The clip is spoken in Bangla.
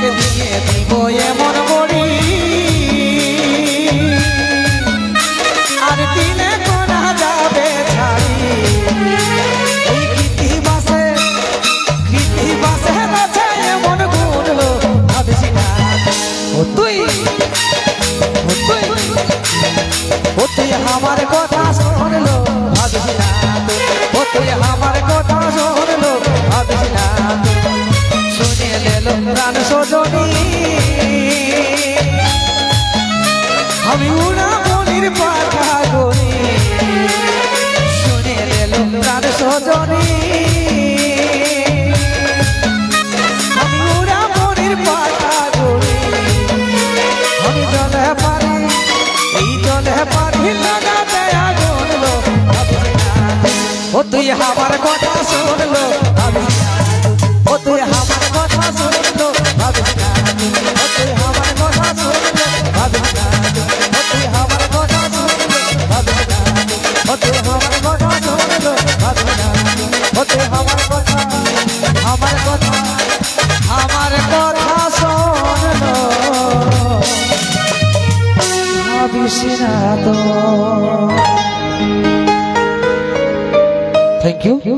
can hear সজনী আমি উড়া মনের পাতা জড়ি। আমি জলে পারি, এই জলে তুই কথা শুনলো। আমি ও তুই কথা শুনলো। করিস না তো থ্যাংক ইউ